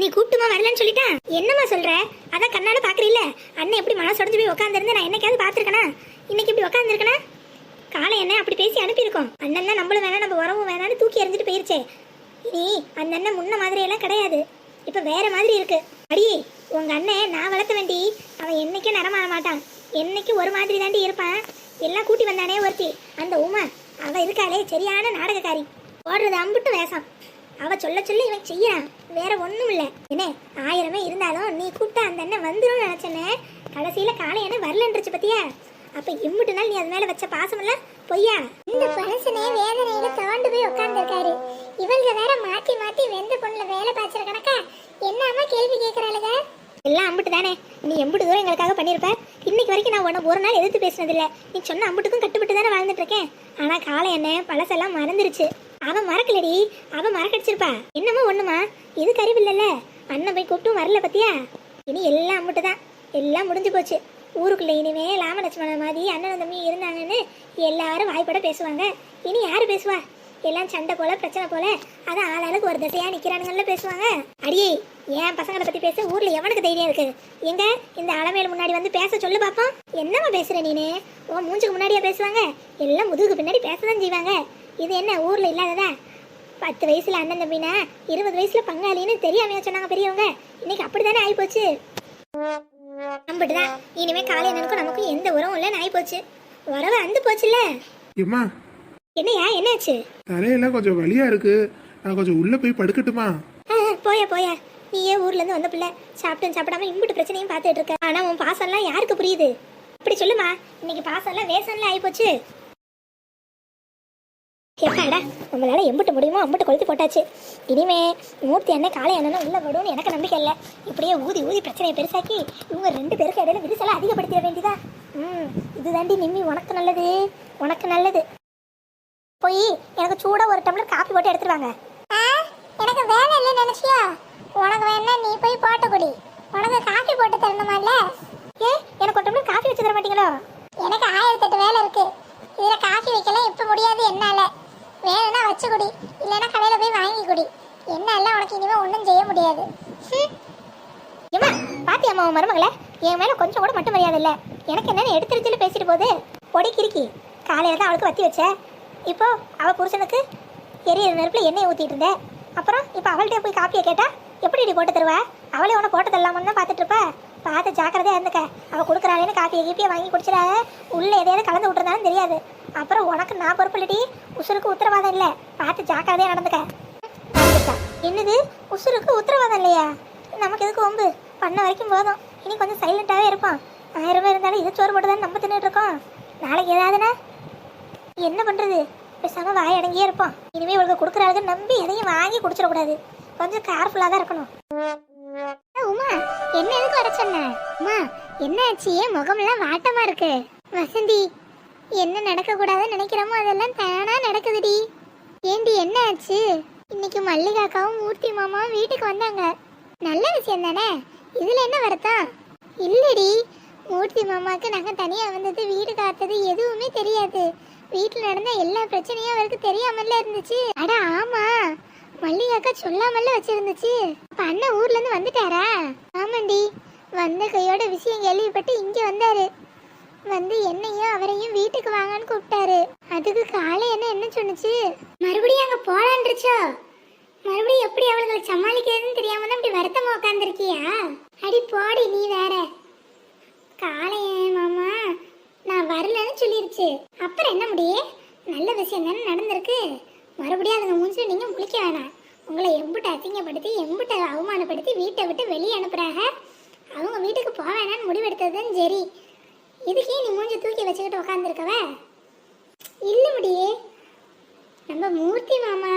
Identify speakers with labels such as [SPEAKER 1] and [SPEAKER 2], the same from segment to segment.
[SPEAKER 1] நீ கூப்பிட்டுமா வரலன்னு சொல்லிட்டேன் என்னம்மா சொல்ற? அதான் கண்ணால பாக்குறீல்ல. அண்ணன் எப்படி மனசு உடஞ்சு போய் உட்காந்துருந்து நான் என்னைக்காவது பாத்துருக்கேனா இன்னைக்கு இப்படி உட்காந்துருக்கனா காலை என்ன அப்படி பேசி அனுப்பியிருக்கோம். அண்ணன் தான் நம்மளும் வேணாம் நம்ம உறவும் வேணாம்னு தூக்கி எறிஞ்சிட்டு போயிருச்சே. நீ அந்த அண்ணன் முன்ன மாதிரி எல்லாம் கிடையாது. இப்ப வேற மாதிரி இருக்கு. அடியே உங்க அண்ணன் நான் வளர்த்த வேண்டி அவன் என்னைக்கும் நடமாட மாட்டான். என்னைக்கு ஒரு மாதிரி தாண்டி இருப்பான். எல்லாம் கூட்டி வந்தானே ஒருத்தி. அந்த உமா அவ இருக்காளே சரியான நாடகக்காரி. ஓடுறது அம்புட்டு வேஷம். அவ சொல்ல சொல்ல இவன் செய்யறான். வேற ஒண்ணும் இல்ல. என்ன ஆயிரமே இருந்தாலும் நீ கூப்பிட்ட அந்த அண்ணன் வந்துடும் நினைச்சனே. கடைசியில காலை என்ன வரலன்றுச்சு பத்தியா? அப்ப இம்புட்டு நாள் நீ அது மேல வச்ச பாசம் இல்ல பொய்யா?
[SPEAKER 2] இந்த மனுஷனே வேதனையில தோண்டு போய் உட்கார்ந்துருக்காரு இவங்க வேற மாத்தி மாத்தி வெந்த பொண்ணுல வேலை பாய்ச்சற கணக்கா? என்னம்மா கேள்வி கேக்குறாளுங்க
[SPEAKER 1] எல்லாம் அம்புட்டு தானே. நீ எம்புட்டு தூரம் எங்களுக்காக பண்ணியிருப்ப இன்னைக்கு வரைக்கும் நான் உன்னை ஒரு நாள் எதிர்த்து பேசினதில்ல. நீ சொன்ன அம்புட்டுக்கும் கட்டுப்பட்டு தானே வாழ்ந்துட்டு இருக்கேன். ஆனா காலை என்ன பழசெல்லாம் மறந்துருச்சு. அவன் மறக்கலடி. அவன் மறக்கடிச்சிருப்பா என்னமோ ஒண்ணுமா? இது கறிவில்லல்ல அண்ணன் போய் கூப்பிட்டும் வரல பத்தியா? இனி எல்லாம் மட்டும் தான் எல்லாம் முடிஞ்சு போச்சு. ஊருக்குள்ள இனிமே லாம லட்சுமண மாதிரி அண்ணன் தம்பி இருந்தாங்கன்னு எல்லாரும் வாய்ப்பட பேசுவாங்க. இனி யாரு பேசுவா? எல்லாம் சண்டை போல பிரச்சனை போல அதான் ஆளாளுக்கு ஒரு திசையா நிக்கிறானுங்கல்ல பேசுவாங்க. அடியே ஏன் பசங்களை பத்தி பேச ஊர்ல எவனுக்கு தைரியம் இருக்கு? எங்க? இந்த அலமேல் முன்னாடி வந்து பேச சொல்லு பாப்போம். என்னம்மா பேசுற நீனு? உன் மூஞ்சுக்கு முன்னாடியா பேசுவாங்க. எல்லாம் முதுகுக்கு பின்னாடி பேசதான் செய்வாங்க. இது என்ன ஊர்ல இல்லாததா? பத்து வயசுல அண்ணன் தம்பினா இருபது வயசுல பங்காளின்னு தெரியாமையா சொன்னாங்க பெரியவங்க. இன்னைக்கு அப்படிதானே ஆயிப்போச்சு? நம்பிட்டுதான். இனிமே காலை அண்ணனுக்கும் நமக்கும் எந்த உறவும் இல்லைன்னு ஆயிப்போச்சு. உறவு அந்து போச்சுல்ல?
[SPEAKER 3] ஏம்மா?
[SPEAKER 1] என்னையா என்னாச்சு?
[SPEAKER 3] தலையெல்லாம் கொஞ்சம் வலியா இருக்கு. நான் கொஞ்சம் உள்ள போய் படுக்கட்டுமா?
[SPEAKER 1] போயா போயா. நீயே ஊர்ல இருந்து வந்த பிள்ளை. சாப்பிட்டு சாப்பிடாம இம்புட்டு பிரச்சனையும் பார்த்துட்டு இருக்க. ஆனா உன் பாசம்லாம் யாருக்கு புரியுது? இப்படி சொல்லுமா. இன்னைக்கு பாசம்லாம் வேஷம்ல ஆயிப்போச்சு. எப்பாடா நம்மளால எம்புட்டு முடியுமோ அம்புட்டு கொளுத்தி போட்டாச்சு. இனிமே மூர்த்தி அண்ணன் காளை அண்ணனும் உள்ள விடும்னு எனக்கு நம்பிக்கை இல்லை. இப்படியே ஊதி ஊதி பிரச்சனையை பெருசாக்கி இவங்க ரெண்டு பேருக்கு இடையில விரிசலை அதிகப்படுத்திட வேண்டியதா? ம் இதுதாண்டி நிம்மி உனக்கு நல்லது. உனக்கு நல்லது. போய் எனக்கு சூடா ஒரு டம்ளர் காப்பி போட்டு எடுத்துட்டு வாங்க.
[SPEAKER 2] எனக்கு வேலை இல்லை நினைச்சியா? உனக்கு வேணா நீ போய் போட்டு குடி. உனக்கு காஃபி போட்டு தரணுமால
[SPEAKER 1] ஏ எனக்கு ஒரு டம்ளர் காஃபி வச்சு தர மாட்டீங்களோ?
[SPEAKER 2] எனக்கு ஆயிரத்தெட்டு வேலை இருக்கு. இதுல காஃபி வைக்கலாம் இப்ப முடியாது என்னால. வேணும்னா வச்சு குடி. இல்லைன்னா கடையில் போய் வாங்கி குடி. என்னால உனக்கு இனிமேல் ஒன்றும் செய்ய முடியாது. ஹம்.
[SPEAKER 1] ஏமா பாத்தி அம்மா உன் மருமகளை? என் மேலே கொஞ்சம் கூட மட்டும் மரியாதை இல்லை. எனக்கு என்னென்னு எடுத்துருச்சுன்னு பேசிட்டு போகுது. பொடி கிறுக்கி. காலையில தான் அவளுக்கு வத்தி வச்ச. இப்போ அவள் புருஷனுக்கு எரியிற நெருப்பில் எண்ணெய் ஊற்றிட்டு இருந்தேன் அப்புறம் இப்போ அவள்கிட்ட போய் காப்பியை கேட்டால் எப்படி நீ போட்டு தருவா? அவளே உன போட்டு தரலாமான்னு தான் பார்த்துட்டு இருப்பா. பார்த்து ஜாக்கிரதையாக இருந்துக்க. அவள் கொடுக்குறாளேன்னு காப்பியை கீப்பியை வாங்கி குடிச்சிடாத. உள்ளே எதையாவது கலந்து விட்டுருந்தாலும் தெரியாது. அப்புறம் உனக்கு நான் பொறுப்பு இல்லடி உசுருக்கு உத்தரவாதம் இல்லை. பார்த்து ஜாக்கிரதையா நடந்துக்க. என்னது? உசுருக்கு உத்தரவாதம் இல்லையா? நமக்கு எதுக்கு ஒம்பு பண்ண வரைக்கும் போதும். இனி கொஞ்சம் சைலண்டாகவே இருப்போம் ஆயிரம் ரூபாய் இருந்தாலும் இது சோறு போட்டு நம்ம தின்னுட்டு இருக்கோம். நாளைக்கு ஏதாவதுனா? என்ன பண்ணுறது பேசாம வாய் அடங்கியே இருப்போம் இனிமேல் இவளுக்கு கொடுக்குறாளுக்கு நம்பி எதையும் வாங்கி குடிச்சிடக்கூடாது. கொஞ்சம் கேர்ஃபுல்லாக தான் இருக்கணும். உமா என்ன எதுக்கு வர சொன்ன உமா என்ன ஆச்சு? ஏன் முகமெல்லாம் வாட்டமாக இருக்கு? வசந்தி என்ன நடக்கக்கூடாதுன்னு நினைக்கிறோமோ அதெல்லாம் தானா நடக்குதுடி. ஏண்டி என்ன ஆச்சு? இன்னைக்கு மல்லிகாக்காவும் மூர்த்தி மாமாவும் வீட்டுக்கு வந்தாங்க. நல்ல விஷயம் தானே? இதுல என்ன வருத்தம்? இல்லடி. மூர்த்தி மாமாவுக்கு நாங்க தனியா வந்தது வீடு காத்தது எதுவுமே தெரியாது. வீட்டுல நடந்த எல்லா பிரச்சனையும் அவருக்கு தெரியாமல்ல இருந்துச்சு. அட ஆமா. மல்லிகாக்கா சொல்லாமல்ல வச்சிருந்துச்சு. அப்ப அண்ணன் ஊர்ல இருந்து வந்துட்டாரா? ஆமாண்டி. வந்த கையோட விஷயம் கேள்விப்பட்டு இங்க வந்தாரு. வந்து என்னையும் அவரையும் வீட்டுக்கு வாங்கன்னு கூப்பிட்டாரு. அதுக்கு காலை என்ன என்ன சொன்னுச்சு? மறுபடியும் அங்க போலான்றுச்சோ மறுபடியும் எப்படி அவளுகளை சமாளிக்கிறதுன்னு தெரியாம தான் இப்படி வருத்தமா உட்காந்துருக்கியா அடி போடி நீ வேற. காலையே மாமா நான் வரலன்னு சொல்லிருச்சு. அப்புறம் என்ன முடியே நல்ல விஷயம் தானே நடந்திருக்கு. மறுபடியும் அதுங்க மூஞ்சில் நீங்க முழிக்க வேணாம். உங்களை எம்புட்டு அசிங்கப்படுத்தி எம்புட்டை அவமானப்படுத்தி வீட்டை விட்டு வெளியே அனுப்புறாங்க அவங்க வீட்டுக்கு போக வேணாம்னு முடிவெடுத்தது தான் சரி. இதுக்கே நீ மூஞ்சி தூக்கி வச்சுக்கிட்டு உட்காந்துருக்கவ இல்ல முடியே நம்ம மூர்த்தி மாமா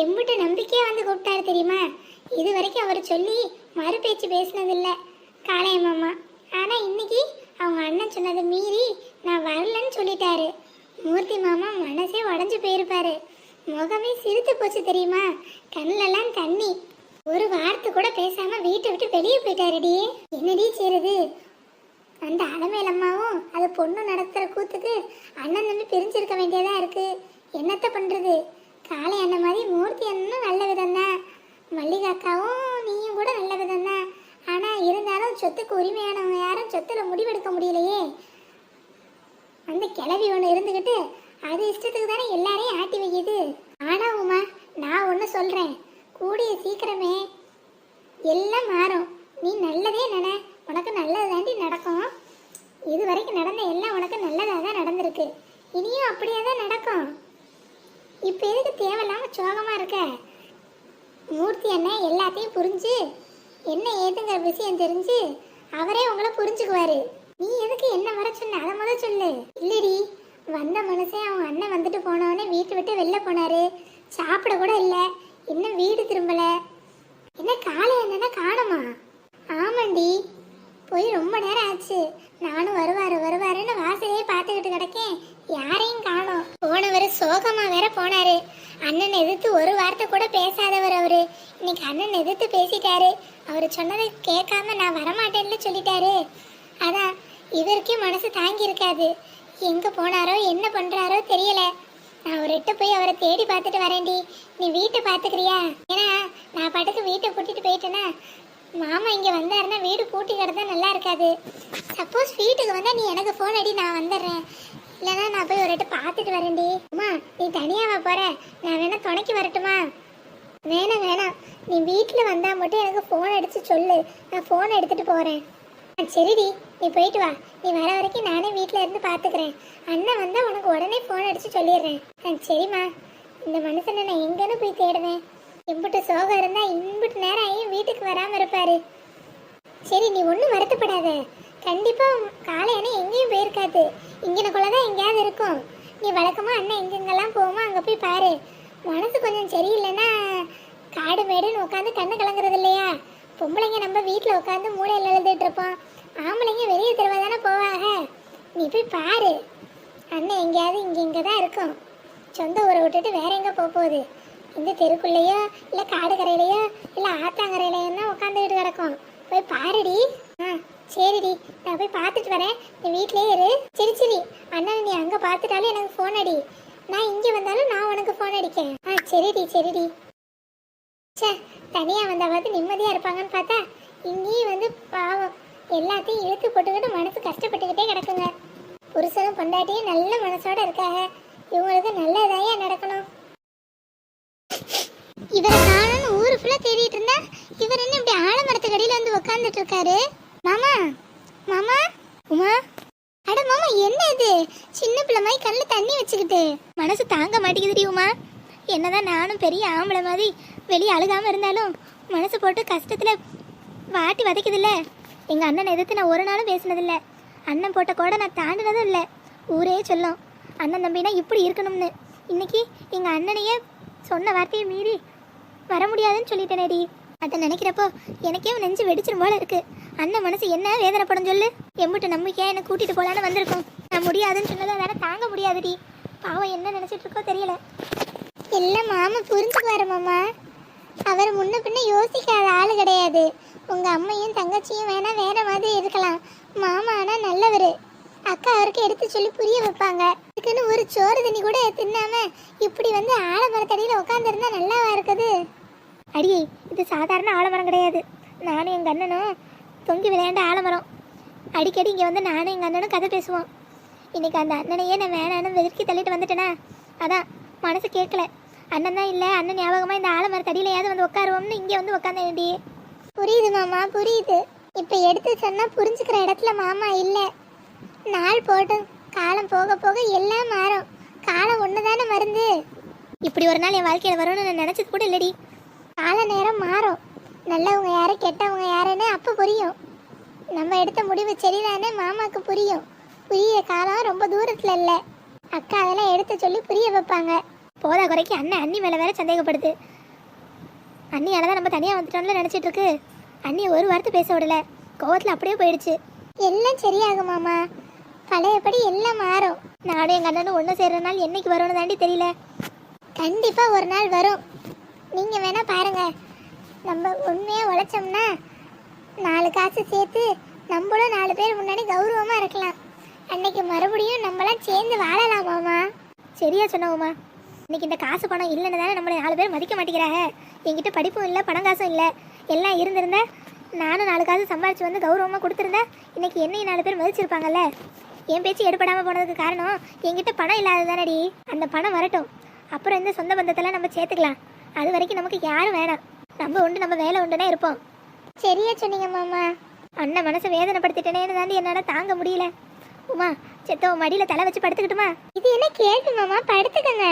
[SPEAKER 1] எம்பிட்ட நம்பிக்கையா வந்து கூப்பிட்டாரு தெரியுமா? இது வரைக்கும் அவர் சொல்லி மறு பேச்சு பேசினதில்ல. காளைய மாமா. ஆனா இன்னைக்கு அவங்க அண்ணன் சொன்னதை மீறி நான் வரலன்னு சொல்லிட்டாரு. மூர்த்தி மாமா மனசே உடஞ்சு போயிருப்பாரு. முகமே சிரித்து போச்சு தெரியுமா? கண்ணுலலாம் தண்ணி. ஒரு வார்த்தை கூட பேசாம வீட்டை விட்டு வெளியே போயிட்டாருடி. என்னடி செய்யறது அந்த அலமேல் அம்மாவும் அது பொண்ணு நடத்துகிற கூத்துக்கு அண்ணன் தம்பி பிரிஞ்சிருக்க வேண்டியதாக இருக்குது என்னத்த பண்ணுறது காளை அண்ணன் மாதிரி மூர்த்தி அண்ணனும் நல்ல விதம்தான். மல்லிகாக்காவும் நீயும்
[SPEAKER 2] கூட நல்ல விதம் ஆனால் இருந்தாலும் சொத்துக்கு உரிமையானவங்க யாரும் சொத்தில் முடிவெடுக்க முடியலையே. அந்த கிளவி ஒன்று இருந்துக்கிட்டு அது இஷ்டத்துக்கு தானே எல்லாரையும் ஆட்டி வைக்குது. ஆனா உமா நான் ஒன்று சொல்கிறேன் கூடிய சீக்கிரமே எல்லாம் மாறும். நீ நல்லதே நினை. உனக்கு நல்லது தாண்டி நடக்கும். இது வரைக்கும் நடந்த எல்லாம் உனக்கு நல்லதாக தான் நடந்திருக்கு. இனியும் அப்படியே தான் நடக்கும். இப்போ எதுக்கு தேவையில்லாமல் சோகமாக இருக்க? மூர்த்தி அண்ணன் எல்லாத்தையும் புரிஞ்சு என்ன ஏதுங்கிற விஷயம் தெரிஞ்சு அவரே உங்களை புரிஞ்சுக்குவாரு. நீ எதுக்கு என்ன வர சொன்ன? அதை முதல் சொல்லு. இல்லடி வந்த மனுஷன் அவங்க அண்ணன் வந்துட்டு போனவொடனே வீட்டை விட்டு வெளில போனாரு. சாப்பிட கூட இல்லை. இன்னும் வீடு திரும்பலை. என்ன காலை என்னன்னா காணுமா? ஆமாண்டி. போய் ரொம்ப நேரம் ஆச்சு. நானும் வருவாரு வருவாருன்னு வாசலையே பார்த்துக்கிட்டு கிடக்கேன். யாரையும் காணோம். போனவர் சோகமா வேற போனாரு. அண்ணன் எதிர்த்து ஒரு வார்த்தை கூட பேசாதவர் அவரு. இன்னைக்கு அண்ணன் எதிர்த்து பேசிட்டாரு. அவர் சொன்னதை கேட்காம நான் வரமாட்டேன்னு சொல்லிட்டாரு. அதான் இவருக்கே மனசு தாங்கி இருக்காது எங்க போனாரோ என்ன பண்றாரோ தெரியல. நான் ஒரு எட்டு போய் அவரை தேடி பார்த்துட்டு வரேன்டி. நீ வீட்டை பார்த்துக்கிறியா? ஏன்னா நான் பாட்டு வீட்டை கூட்டிட்டு போயிட்டேன்னா மாமா இங்க வீடு பூட்டி கிடந்தா நல்லா இருக்காது. சப்போஸ் வீட்டுக்கு வந்தால் நீ எனக்கு ஃபோன் அடி நான் வந்துடுறேன். இல்லைன்னா நான் போய் ஒரு எட்டு பார்த்துட்டு வரேன்டி. அம்மா நீ தனியாவா போகிற நான் வேணால் துணைக்கு வரட்டுமா? வேணாம் வேணாம். நீ வீட்டில் வந்தால் மட்டும் எனக்கு ஃபோன் அடித்து சொல்லு. நான் ஃபோன் எடுத்துட்டு போகிறேன் ஆ, சரிடி. நீ போயிட்டு வா. நீ வர வரைக்கும் நானே வீட்டில் இருந்து பார்த்துக்கிறேன் அண்ணன் வந்தால் உனக்கு உடனே ஃபோன் அடித்து சொல்லிடுறேன். ஆ சரிம்மா. இந்த மனுஷனை நான் எங்கேன்னு போய் தேடுவேன். இம்புட்டு சோகம் இருந்தால் இம்புட்டு நேரம் ஆகியும் வீட்டுக்கு வராமல் இருப்பாரு. சரி நீ ஒன்றும் வருத்தப்படாத. கண்டிப்பா காலையான எங்கேயும் போயிருக்காது. இங்கனக்குள்ள தான் எங்கேயாவது இருக்கும். நீ வழக்கமாக அண்ணன் எங்கெங்கெல்லாம் போவோமோ அங்கே போய் பாரு. மனசு கொஞ்சம் சரியில்லைன்னா காடு மேடுன்னு உட்காந்து கண்ணு கலங்குறது இல்லையா? பொம்பளைங்க நம்ம வீட்டில் உட்காந்து மூடையில் எழுதிட்டு இருப்போம். ஆம்பளைங்க வெளியே திரும்ப தானே போவாங்க. நீ போய் பாரு. அண்ணன் எங்கேயாவது இங்கே இங்கே தான் இருக்கும். சொந்த ஊரை விட்டுட்டு வேற எங்கே போக போகுது? இந்த தெருக்குள்ளேயோ இல்லை காடு கரையிலையோ இல்லை ஆத்தாங்கரையிலையோ தான் உட்காந்துக்கிட்டு கிடக்கும். போய் பாருடி. ஆ சரிடி. நான் போய் பார்த்துட்டு வரேன். நீ வீட்லயே இரு. சரி சரி. அண்ணன் நீ அங்கே பார்த்துட்டாலும் எனக்கு ஃபோன் அடி. நான் இங்கே வந்தாலும் நான் உனக்கு ஃபோன் அடிக்கேன். ஆ சரிடி சரிடி. ச்சே தனியாக வந்தாவது நிம்மதியாக இருப்பாங்கன்னு பார்த்தா இங்கேயும் வந்து பாவம். எல்லாத்தையும் இழுத்து போட்டுக்கிட்டு மனசு கஷ்டப்பட்டுக்கிட்டே கிடக்குங்க. புருஷனும் பொண்டாட்டியும் நல்ல மனசோட இருக்காங்க. இவங்களுக்கு நல்லதாயா நடக்கணும்? இவரை ஃபுல்லா தேடிட்டு இருந்தா இவர் என்ன இப்படி ஆலமரத்துக்கு அடியில வந்து உட்கார்ந்துட்டு இருக்காரு? மாமா மாமா உமா. அட மாமா என்ன இது? சின்ன பிள்ளை மாதிரி கண்ணில் தண்ணி வச்சுக்கிட்டு.
[SPEAKER 1] மனசு தாங்க மாட்டேங்குதுடி உமா. என்னதான் நானும் பெரிய ஆம்பளை மாதிரி வெளியே அழுகாமல் இருந்தாலும் மனசு போட்டு கஷ்டத்தில் வாட்டி வதைக்குதுல்ல. எங்கள் அண்ணன் எதிர்த்து நான் ஒரு நாளும் பேசினதில்ல. அண்ணன் போட்ட கூட நான் தாண்டினதும் இல்லை ஊரே சொல்லும். அண்ணன் தம்பினா இப்படி இருக்கணும்னு. இன்னைக்கு எங்கள் அண்ணனையே சொன்ன வார்த்தையை மீறி வர முடியாதுன்னு சொல்லிட்டேனேடி. அதை நினைக்கிறப்போ எனக்கே நெஞ்சு வெடிச்சிரும் போல இருக்கு. அண்ணன் மனசு என்ன வேதனைப்படும் சொல்லு. எம்பிட்ட நம்பிக்கையா என்னை கூட்டிட்டு போலான்னு வந்திருக்கோம். நான் முடியாதுன்னு சொன்னதை வேற தாங்க முடியாதுடி. பாவம் என்ன நினைச்சிட்டு இருக்கோ தெரியல.
[SPEAKER 2] எல்லாம் மாமா புரிஞ்சுக்குவாரு மாமா. அவர் முன்ன பின்ன யோசிக்காத ஆளு கிடையாது. உங்க அம்மையும் தங்கச்சியும் வேணா வேற மாதிரி இருக்கலாம். மாமா ஆனா நல்லவர். அக்கா அவருக்கு எடுத்து சொல்லி புரிய வைப்பாங்க. இதுக்குன்னு ஒரு சோறு தண்ணி கூட தின்னாம இப்படி வந்து ஆலமரத்தடியில உட்காந்துருந்தா நல்லாவா இருக்குது?
[SPEAKER 1] அடியே இது சாதாரண ஆலமரம் கிடையாது. நானும் எங்கள் அண்ணனும் தொங்கி விளையாண்ட ஆலமரம். அடிக்கடி இங்கே வந்து நானும் எங்கள் அண்ணனும் கதை பேசுவோம். இன்னைக்கு அந்த அண்ணனையே நான் வேணான்னு வெதுக்கி தள்ளிட்டு வந்துட்டேனா? அதான் மனசு கேட்கல. அண்ணன் தான் இல்லை அண்ணன் ஞாபகமாக இந்த ஆலமரத்தடியிலையாவது வந்து உட்காருவோம்னு இங்கே வந்து உட்காந்த வேண்டியே.
[SPEAKER 2] புரியுது மாமா புரியுது. இப்ப எடுத்து சொன்னா புரிஞ்சுக்கிற இடத்துல மாமா இல்ல. நாள் போட்டும். காலம் போக போக எல்லாம் மாறும். காலம் ஒண்ணுதானே மருந்து?
[SPEAKER 1] இப்படி ஒரு நாள் என் வாழ்க்கையில் வரும்னு நான் நினச்சது கூட இல்லடி.
[SPEAKER 2] கால நேரம் மாறும். நல்லவங்க யாரு கெட்டவங்க யாருன்னு அப்ப புரியும். நம்ம எடுத்த முடிவு சரிதானே மாமாக்கு புரியும். புரிய காலம் ரொம்ப தூரத்துல இல்ல. அக்கா அதெல்லாம் எடுத்து சொல்லி புரிய வைப்பாங்க.
[SPEAKER 1] போதா குறைக்கு அண்ணன் அண்ணி மேலே வேற சந்தேகப்படுது. அண்ணியால தான் நம்ம தனியாக வந்துட்டோம்ல நினச்சிட்டு இருக்கு. அண்ணி ஒரு வார்த்தை பேச விடல. கோவத்தில் அப்படியே போயிடுச்சு.
[SPEAKER 2] எல்லாம் சரியாகும் மாமா. பழையபடி எல்லாம் மாறும்.
[SPEAKER 1] நானும் எங்கள் அண்ணனும் ஒன்று சேர்ற நாள் என்னைக்கு வரும்னு தாண்டி தெரியல.
[SPEAKER 2] கண்டிப்பாக ஒரு நாள் வரும். நீங்கள் வேணால் பாருங்கள் நம்ம உண்மையாக உழைச்சோம்னா நாலு காசு சேர்த்து நம்மளும் நாலு பேர் முன்னாடி கௌரவமாக இருக்கலாம். அன்னைக்கு மறுபடியும் நம்மளாம் சேர்ந்து வாழலாமாமா
[SPEAKER 1] சரியா சொன்னவுமா இன்னைக்கு இந்த காசு பணம் இல்லைன்னு தானே நம்மளை நாலு பேர் மதிக்க மாட்டேங்கிறாங்க. என்கிட்ட படிப்பும் இல்லை பணம் காசும் இல்லை. எல்லாம் இருந்திருந்தா நானும் நாலு காசு சம்பாரிச்சு வந்து கௌரவமாக கொடுத்துருந்தேன் இன்னைக்கு என்னையும் நாலு பேர் மதிச்சிருப்பாங்கல்ல. என் பேச்சு எடுபடாமல் போனதுக்கு காரணம் என்கிட்ட பணம் இல்லாதது தானடி அந்த பணம் வரட்டும். அப்புறம் இந்த சொந்த பந்தத்தெல்லாம் நம்ம சேர்த்துக்கலாம். அது வரைக்கும் நமக்கு யாரும் வேணாம். நம்ம உண்டு நம்ம வேலை உண்டுனே இருப்போம்.
[SPEAKER 2] சரியா சொன்னீங்க மாமா.
[SPEAKER 1] அண்ணன் மனசை வேதனைப்படுத்திட்டேனேன்னு தாண்டி என்னால் தாங்க முடியல. உமா செத்தவ மடியில் தலை வச்சு படுத்துக்கிட்டுமா?
[SPEAKER 2] இது என்ன கேள்வி மாமா? படுத்துக்கங்க.